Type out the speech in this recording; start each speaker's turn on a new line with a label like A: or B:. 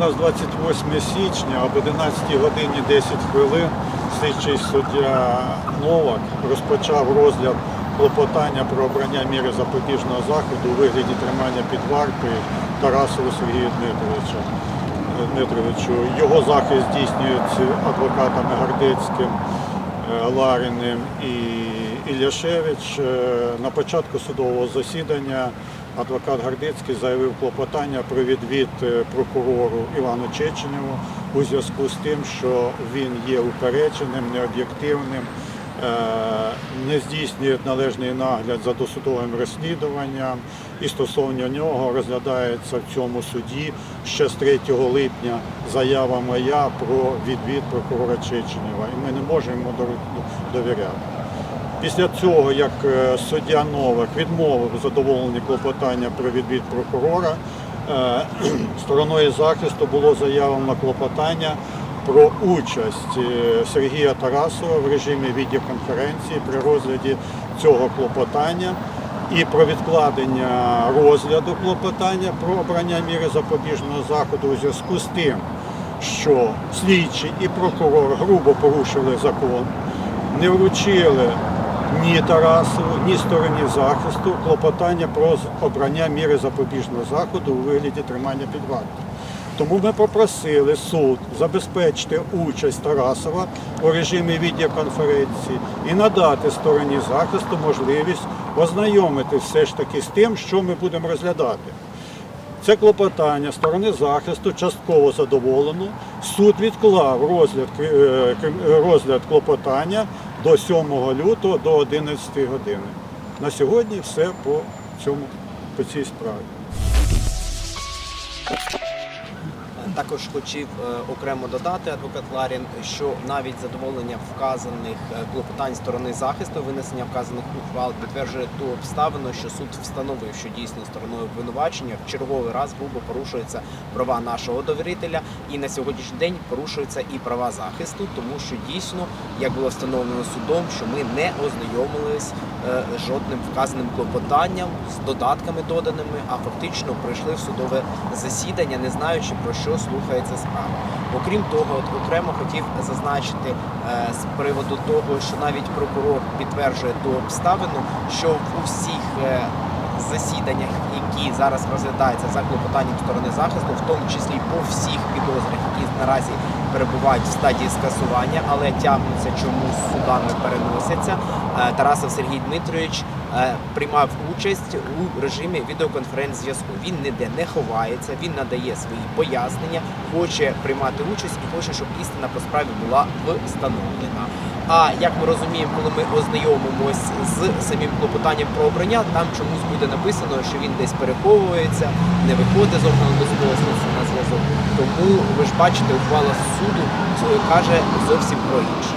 A: нас 28 січня об 11 годині 10 хвилин слідчий суддя Новак розпочав розгляд клопотання про обрання міри запобіжного заходу у вигляді тримання під вартою Тарасову Сергію Дмитровича. Дмитровичу. Його захист здійснюється адвокатами Гардецьким, е, Лариним і Ілляшевич. Е, На початку судового засідання адвокат Гардецький заявив клопотання про відвід е, прокурору Івану Чеченєву у зв'язку з тим, що він є упередженим, необ'єктивним, е, не здійснює належний нагляд за досудовим розслідуванням і стосовно нього розглядається в цьому суді ще з 3 липня заява моя про відвід прокурора Чеченєва. І ми не можемо довіряти. Після цього, як е, суддя Новак відмовив задоволені клопотання про відвід прокурора, е, стороною захисту було заявлено клопотання про участь е, Сергія Тарасова в режимі відеоконференції при розгляді цього клопотання і про відкладення розгляду клопотання про обрання міри запобіжного заходу у зв'язку з тим, що слідчий і прокурор грубо порушили закон, не вручили ні Тарасову, ні стороні захисту клопотання про обрання міри запобіжного заходу у вигляді тримання під вартою. Тому ми попросили суд забезпечити участь Тарасова у режимі відеоконференції і надати стороні захисту можливість ознайомитись все ж таки з тим, що ми будемо розглядати. Це клопотання сторони захисту частково задоволено. Суд відклав розгляд, е, розгляд клопотання до 7 лютого до 11 години. На сьогодні все по цьому по цій справі.
B: Також хотів е, окремо додати адвокат Ларін, що навіть задоволення вказаних е, клопотань сторони захисту, винесення вказаних ухвал підтверджує ту обставину, що суд встановив, що дійсно стороною обвинувачення в черговий раз грубо порушуються права нашого довірителя, і на сьогоднішній день порушуються і права захисту, тому що дійсно, як було встановлено судом, що ми не ознайомились жодним вказаним клопотанням з додатками доданими, а фактично прийшли в судове засідання, не знаючи про що слухається справа. Окрім того, от окремо хотів зазначити е, з приводу того, що навіть прокурор підтверджує ту обставину, що в усіх е, засіданнях, які зараз розглядаються за клопотанням сторони захисту, в тому числі по всіх підозрах, які наразі перебувають в стадії скасування, але тягнуться чомусь судами переносяться. е, Тарасов Сергій Дмитрович приймав участь у режимі відеоконференц-зв'язку. Він ніде не ховається, він надає свої пояснення, хоче приймати участь і хоче, щоб істина по справі була встановлена. А як ми розуміємо, коли ми ознайомимось з самим клопотанням про обрання, там чомусь буде написано, що він десь переховується, не виходить з органу слідства на зв'язок. Тому ви ж бачите, ухвала суду е, каже зовсім про інше.